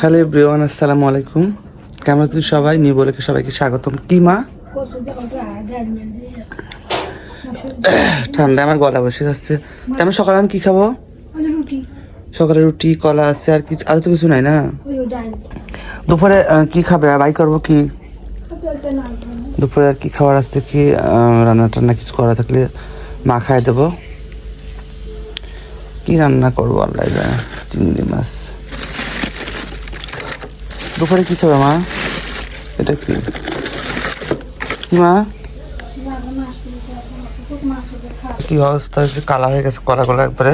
Hello everyone, আসসালামু আলাইকুম। কেমন আছেন সবাই? নিউ বলেকে সবাইকে স্বাগতম। টিমা ঠান্ডা আমার গলা বসে যাচ্ছে। আমি সকালে আমি কি খাব? সকালে রুটি, কলা আছে আর কিছু আর তো কিছু নাই না? দুপুরে কি খাবে? বাই করব কি? দুপুরে আর কি খাবার আসতে কি রান্না টান্না কিছু করা থাকলে মা খাই দেবো। কি রান্না করব আল্লাহ চিংড়ি মাছ। দুপুরে কি খাবে, মা? এটা কি? কি, মা? কি অবস্থা হয়েছে? কালা হয়ে গেছে কলা কলা একবারে।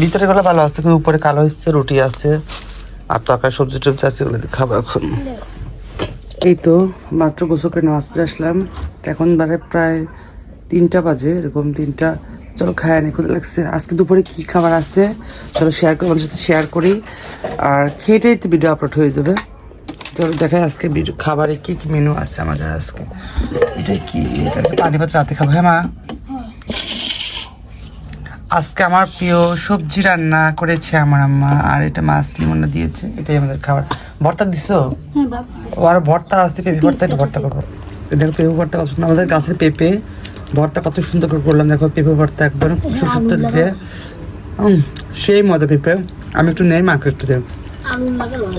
ভিতরে গলা ভালো আছে, কিন্তু উপরে কালো হচ্ছে রুটি আছে, আর তরকারি সবজি টবজি আছে ওগুলো খাব এখন। এই তো, মাত্র গোসল করে নামাজ পড়ে আসলাম। এখন বারে প্রায় তিনটা বাজে, এরকম তিনটা। চলো খায় নি খুদে লাগছে। আজকে দুপুরে কি খাবার আছে? চলো শেয়ার করি আমাদের সাথে শেয়ার করি। আর খেয়ে টেয়ে ভিডিও আপলোড হয়ে যাবে। চলো দেখাই আজকে খাবারে কি কি মেনু আছে আমাদের আজকে? এটা কি? পানি ভাত রাতে খাব হ্যাঁ মা? আজকে আমার প্রিয় সবজি রান্না করেছে আমার আম্মা আর এটা মাছ লিমনটা দিয়েছে এটাই আমাদের খাবার। ভর্তা দিছো? ও আর ভর্তা আছে পেঁপে ভর্তা এটা ভর্তা করব। দেখো পেঁপে ভর্তা কত সুন্দর। আমাদের গাছের পেঁপে ভর্তা কত সুন্দর করে করলাম। দেখো পেঁপে ভর্তা একবার দিয়ে। হুম, সেই মজা পেঁপে। আমি একটু নেই মাকে একটু দে।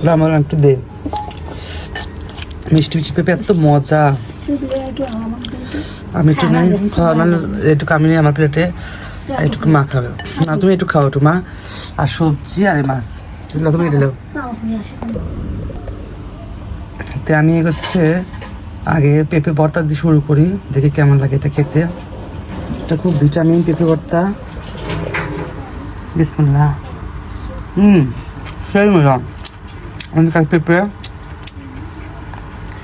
বলো, আমার একটু দে। মিষ্টি মিষ্টি পেঁপে এত মজা। আমি একটু নেই খাওয়া মানে একটু আমি নিই আমার প্লেটে একটু মা খাবে। না তুমি একটু খাও একটু মা। আর সবজি আর মাছ। এগুলো তুমি এটা তো আমি হচ্ছে আগে পেঁপে ভর্তা দিয়ে শুরু করি দেখি কেমন লাগে এটা খেতে। এটা খুব ভিটামিন পেঁপে ভর্তা। বিসমুল্লাহ। হুম সেই মজা। অনেক পেঁপে।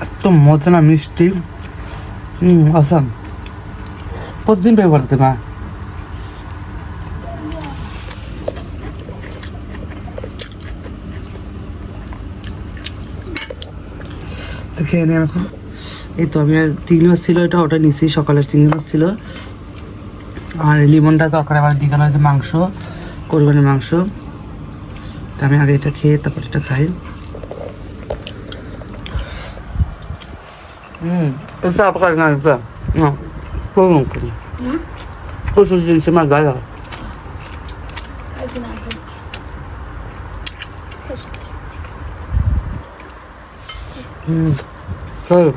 এত মজা না, মিষ্টি। আসাম প্রতিদিন পেঁপে ভর্তা মা? খেয়ে নিই এখন। এই তো আমি আর চিংড়ি মাছ ছিল, এটা ওটা নিছি, সকালের চিংড়ি মাছ ছিল। আর লিমনটা তরকারি আবার গেল হচ্ছে মাংস, কোরবানির মাংস। তো আমি আগে এটা খেয়ে তারপর এটা খাই। হুম এটা আপনার না এটা না কোন কোন কোন জিনিস আমার গায়ে হুম চলো